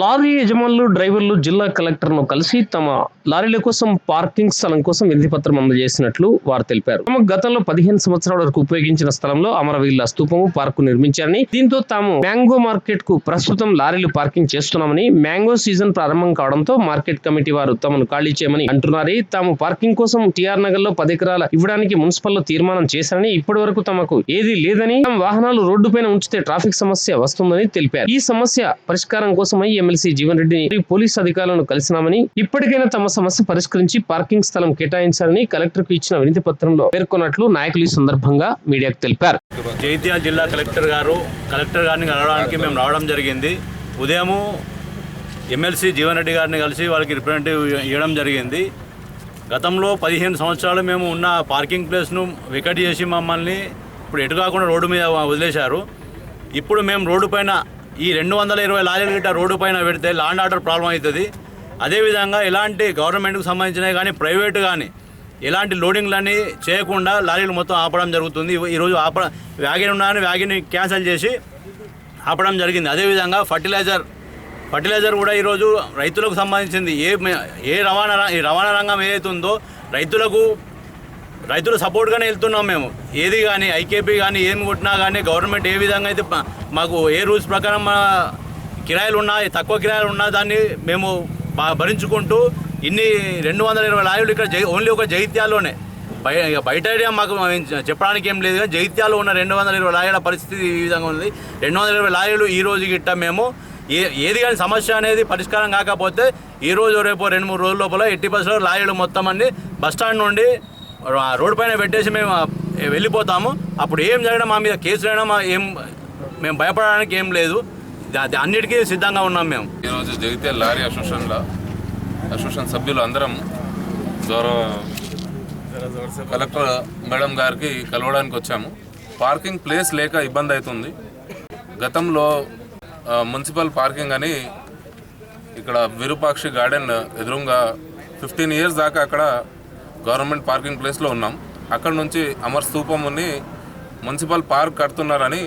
Lorry యజమానులు డ్రైవర్లు జిల్లా కలెక్టర్ను కలిసి తమ లారీల కోసం పార్కింగ్ స్థలం కోసం వినతి పత్రం అందజేసినట్లు వారు తెలిపారు. తమ గతంలో పదిహేను సంవత్సరాల వరకు ఉపయోగించిన స్థలంలో అమరవీరుల స్తూపము పార్కు నిర్మించారని దీంతో తాము మ్యాంగో మార్కెట్కు ప్రస్తుతం లారీలు పార్కింగ్ చేస్తున్నామని మ్యాంగో సీజన్ ప్రారంభం కావడంతో మార్కెట్ కమిటీ వారు తమను ఖాళీ చేయమని అంటున్నారని తాము పార్కింగ్ కోసం టిఆర్ నగర్లో పది ఎకరాల ఇవ్వడానికి మున్సిపల్ తీర్మానం చేశారని ఇప్పటి వరకు తమకు ఏది లేదని తమ వాహనాలు రోడ్డు పైన ఉంచితే ట్రాఫిక్ సమస్య వస్తుందని తెలిపారు. ఈ సమస్య పరిష్కారం కోసమై ఎమ్మెల్సీ జీవన్ రెడ్డిని పోలీసు అధికారులను కలిసినామని ఇప్పటికైనా తమ సమస్య పరిష్కరించి పార్కింగ్ స్థలం కేటాయించాలని కలెక్టర్కు ఇచ్చిన వినతి పత్రంలో పేర్కొన్నట్లు నాయకులు ఈ సందర్భంగా మీడియాకు తెలిపారు. జైత్యాల జిల్లా కలెక్టర్ గారు కలెక్టర్ గారిని కలవడానికి మేము రావడం జరిగింది. ఉదయము ఎమ్మెల్సీ జీవన్ రెడ్డి గారిని కలిసి వాళ్ళకి రిప్రజెంటేటివ్ ఇవ్వడం జరిగింది. గతంలో పదిహేను సంవత్సరాలు మేము ఉన్న పార్కింగ్ ప్లేస్ను వికెట్ చేసి మమ్మల్ని ఇప్పుడు ఎటు కాకుండా రోడ్డు మీద వదిలేశారు. ఇప్పుడు మేము రోడ్డు పైన ఈ రెండు వందల ఇరవై లారీల గిట్ట రోడ్డు పైన పెడితే లాండ్ ఆర్డర్ ప్రాబ్లం అవుతుంది. అదేవిధంగా ఎలాంటి గవర్నమెంట్కి సంబంధించినవి కానీ ప్రైవేట్ కానీ ఎలాంటి లోడింగ్లన్నీ చేయకుండా లారీలు మొత్తం ఆపడం జరుగుతుంది. ఈరోజు ఆప వ్యాగిన్ ఉన్నాయని వ్యాగన్ని క్యాన్సిల్ చేసి ఆపడం జరిగింది. అదేవిధంగా ఫర్టిలైజర్ ఫర్టిలైజర్ కూడా ఈరోజు రైతులకు సంబంధించింది. ఏ ఏ రవాణా ఈ రవాణా రంగం ఏదైతే ఉందో రైతులకు రైతుల సపోర్ట్గానే వెళ్తున్నాం మేము. ఏది కానీ ఐకేపీ కానీ ఏం కొట్టినా కానీ గవర్నమెంట్ ఏ విధంగా అయితే మాకు ఏ రూల్స్ ప్రకారం మా కిరాయిలు ఉన్నా తక్కువ కిరాయిలు ఉన్నా దాన్ని మేము భరించుకుంటూ ఇన్ని రెండు వందల ఇరవై లారీలు ఇక్కడ జై ఓన్లీ ఒక జైత్యాల్లోనే. బయ బయట ఏరియా మాకు చెప్పడానికి ఏం లేదు కానీ జైత్యాల్లో ఉన్న రెండు వందల ఇరవై లారీల పరిస్థితి ఈ విధంగా ఉంది. రెండు వందల ఇరవై లారీలు ఈ రోజు గిట్ట మేము ఏ ఏది కానీ సమస్య అనేది పరిష్కారం కాకపోతే ఈ రోజు రేపు రెండు మూడు రోజుల లోపల ఎట్టి బస్సులో లారీలు మొత్తం అన్ని బస్ స్టాండ్ నుండి రోడ్డు పైన పెట్టేసి మేము వెళ్ళిపోతాము. అప్పుడు ఏం జరిగినా మా మీద కేసులైనా మా ఏం మేము భయపడడానికి ఏం లేదు. అన్నిటికీ సిద్ధంగా ఉన్నాం మేము. ఈరోజు జరిగితే లారీ అసోసియేషన్లో అసోసియేషన్ సభ్యులు అందరం గౌరవ కలెక్టర్ మేడం గారికి కలవడానికి వచ్చాము. పార్కింగ్ ప్లేస్ లేక ఇబ్బంది అవుతుంది. గతంలో మున్సిపల్ పార్కింగ్ అని ఇక్కడ విరూపాక్షి గార్డెన్ ఎదురుగా ఫిఫ్టీన్ ఇయర్స్ దాకా అక్కడ గవర్నమెంట్ పార్కింగ్ ప్లేస్లో ఉన్నాం. అక్కడ నుంచి అమర్ స్థూపం ఉన్ని మున్సిపల్ పార్క్ కడుతున్నారని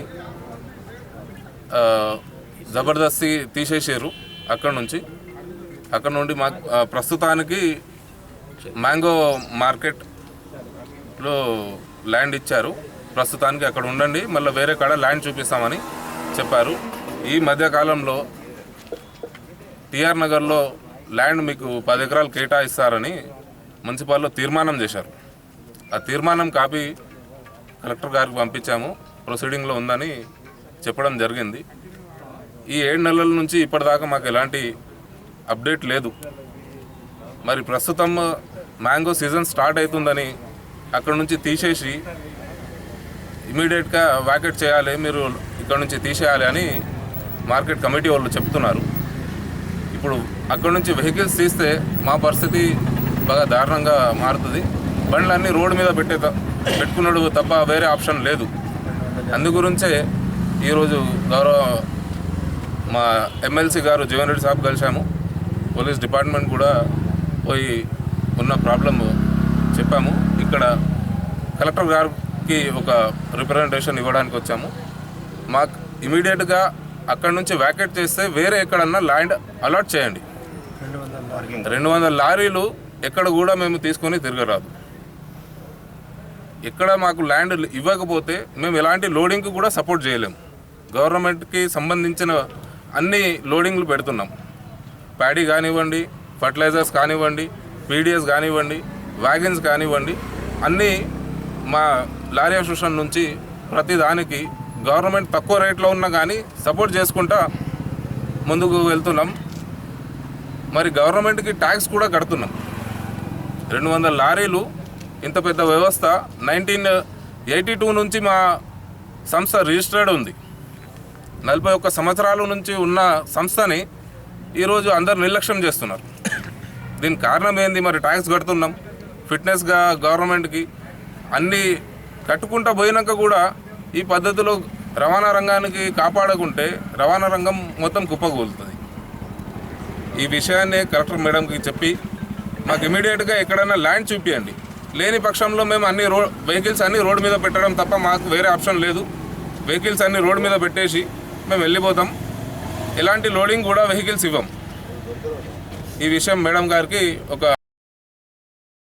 జబర్దస్తి తీసేసారు అక్కడ నుంచి. అక్కడ నుండి మా ప్రస్తుతానికి మ్యాంగో మార్కెట్లో ల్యాండ్ ఇచ్చారు. ప్రస్తుతానికి అక్కడ ఉండండి మళ్ళీ వేరే కాడ ల్యాండ్ చూపిస్తామని చెప్పారు. ఈ మధ్యకాలంలో టిఆర్ నగర్లో ల్యాండ్ మీకు పది ఎకరాలు కేటాయిస్తారని మున్సిపాల్లో తీర్మానం చేశారు. ఆ తీర్మానం కాపీ కలెక్టర్ గారికి పంపించాము. ప్రొసీడింగ్లో ఉందని చెప్పడం జరిగింది. ఈ ఏడు నెలల నుంచి ఇప్పటిదాకా మాకు ఎలాంటి అప్డేట్ లేదు. మరి ప్రస్తుతం మ్యాంగో సీజన్ స్టార్ట్ అవుతుందని అక్కడ నుంచి తీసేసి ఇమీడియట్గా వ్యాకెట్ చేయాలి మీరు ఇక్కడ నుంచి తీసేయాలి అని మార్కెట్ కమిటీ వాళ్ళు చెప్తున్నారు. ఇప్పుడు అక్కడ నుంచి వెహికల్స్ తీస్తే మా పరిస్థితి బాగా దారుణంగా మారుతుంది. బండ్లన్నీ రోడ్డు మీద పెట్టే పెట్టుకున్నాడు తప్ప వేరే ఆప్షన్ లేదు. అందు గురించే ఈరోజు గౌరవ మా ఎమ్మెల్సీ గారు జీవన్ రెడ్డి సాబ్ కలిశాము. పోలీస్ డిపార్ట్మెంట్ కూడా పోయి ఉన్న ప్రాబ్లం చెప్పాము. ఇక్కడ కలెక్టర్ గారికి ఒక రిప్రజెంటేషన్ ఇవ్వడానికి వచ్చాము. మాకు ఇమీడియట్గా అక్కడ నుంచి వ్యాకెట్ చేస్తే వేరే ఎక్కడన్నా ల్యాండ్ అలాట్ చేయండి. రెండు వందల లారీలు ఎక్కడ కూడా మేము తీసుకొని తిరగరాదు. ఎక్కడ మాకు ల్యాండ్ ఇవ్వకపోతే మేము ఎలాంటి లోడింగ్కి కూడా సపోర్ట్ చేయలేము గవర్నమెంట్కి సంబంధించిన అన్ని లోడింగ్లు పెడుతున్నాం. ప్యాడీ కానివ్వండి ఫర్టిలైజర్స్ కానివ్వండి పీడిఎస్ కానివ్వండి వ్యాగన్స్ కానివ్వండి అన్నీ మా లారీ అసోసియేషన్ నుంచి ప్రతి దానికి గవర్నమెంట్ తక్కువ రేట్లో ఉన్నా కానీ సపోర్ట్ చేసుకుంటా ముందుకు వెళ్తున్నాం. మరి గవర్నమెంట్కి ట్యాక్స్ కూడా కడుతున్నాం. రెండు వందల లారీలు ఇంత పెద్ద వ్యవస్థ నైన్టీన్ ఎయిటీ టూ నుంచి మా సంస్థ రిజిస్టర్డ్ ఉంది. నలభై ఒక్క సంవత్సరాల నుంచి ఉన్న సంస్థని ఈరోజు అందరు నిర్లక్ష్యం చేస్తున్నారు. దీనికి కారణం ఏంది? మరి ట్యాక్స్ కడుతున్నాం. ఫిట్నెస్గా గవర్నమెంట్కి అన్నీ కట్టుకుంటా పోయినాక కూడా ఈ పద్ధతిలో రవాణా రంగానికి కాపాడకుంటే రవాణా రంగం మొత్తం కుప్పకూలుతుంది. ఈ విషయాన్ని కలెక్టర్ మేడంకి చెప్పి మాకు ఇమీడియట్గా ఎక్కడైనా ల్యాండ్ చూపించండి లేని పక్షంలో మేము అన్ని రో వెహికల్స్ అన్ని రోడ్ మీద పెట్టడం తప్ప మాకు వేరే ఆప్షన్ లేదు. వెహికల్స్ అన్ని రోడ్ మీద పెట్టేసి మేము వెళ్ళిపోతాం. ఎలాంటి లోడింగ్ కూడా వెహికల్స్ ఇవ్వం. ఈ విషయం మేడం గారికి ఒక